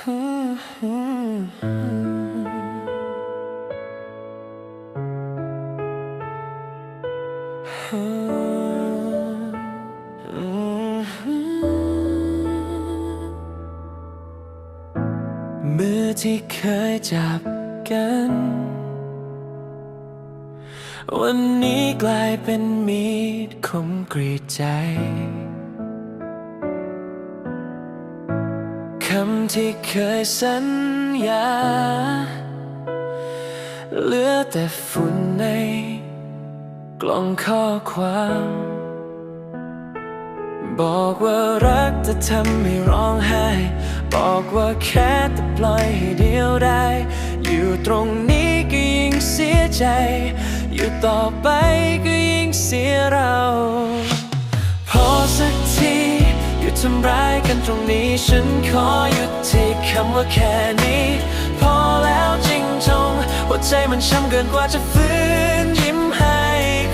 มือที่เคยจับกัน วันนี้กลายเป็นมีดคมกรีดใจ คำที่เคยสัญญา เหลือแต่ฝุ่นในกล่องข้อความ บอกว่ารักแต่ทำให้ร้องไห้ บอกว่าแค่แต่ปล่อยให้เดียวได้ อยู่ตรงนี้ก็ยิ่งเสียใจ อยู่ต่อไปก็ยิ่งเสียเรา นี้ฉันขอหยุดที่คำว่าแค่นี้ พอแล้วจริงจงหัวใจมันช้ำเกินกว่าจะฟื้นยิ้มให้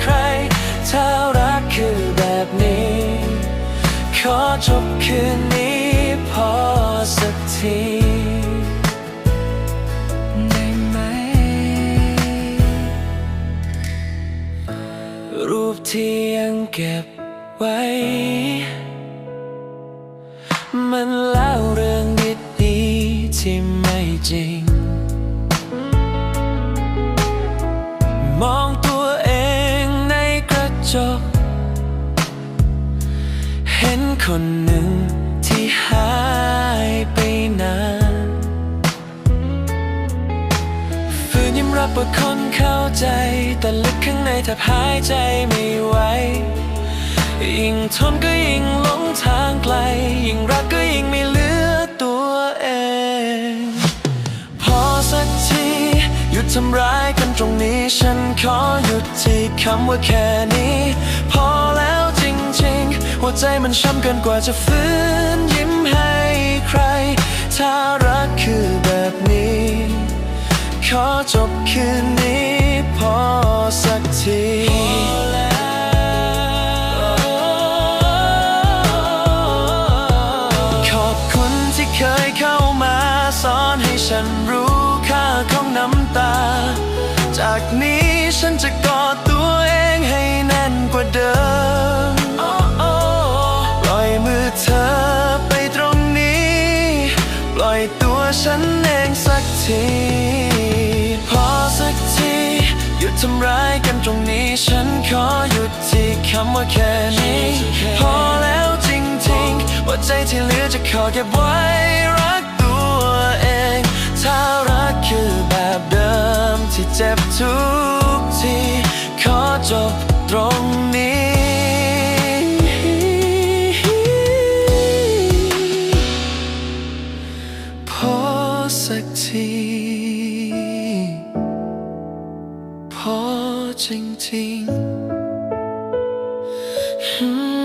ใคร ถ้ารักคือแบบนี้ ขอจบคืนนี้พอสักทีได้ไหมรูปที่ยังเก็บไว้ มันเล่าเรื่องดีๆที่ไม่จริง มองตัวเองในกระจก เห็นคนหนึ่งที่หายไปนานฝืนยิ้มรับว่าคนเข้าใจ แต่ลึกข้างในแทบหายใจไม่ไหว ยิ่งทนก็ยิ่งหลงทางไกล ยิ่งรักก็ยิ่งไม่เหลือตัวเอง พอสักที หยุดทำร้ายกันตรงนี้ ฉันขอหยุดที่คำว่าแค่นี้ พอแล้วจริงๆ หัวใจมันช้ำเกินกว่าจะฟื้นยิ้มให้ใคร ถ้ารักคือแบบนี้ ขอจบคืนนี้พอสักที ยเข้ามาสอนให้ฉันรู้ค่าของน้ำตา จากนี้ฉันจะกอดตัวเองให้แน่นกว่าเดิมปล่อยมือเธอไปตรงนี้ ปล่อยตัวฉันเองสักที พอสักที หยุดทำร้ายกันตรงนี้ ฉันขอหยุดที่คำว่าแค่ ใจที่เหลือจะขอเก็บไว้รักตัวเอง ถ้ารักคือแบบเดิมที่เจ็บทุกที ขอจบตรงนี้พอสักทีพอจริงๆ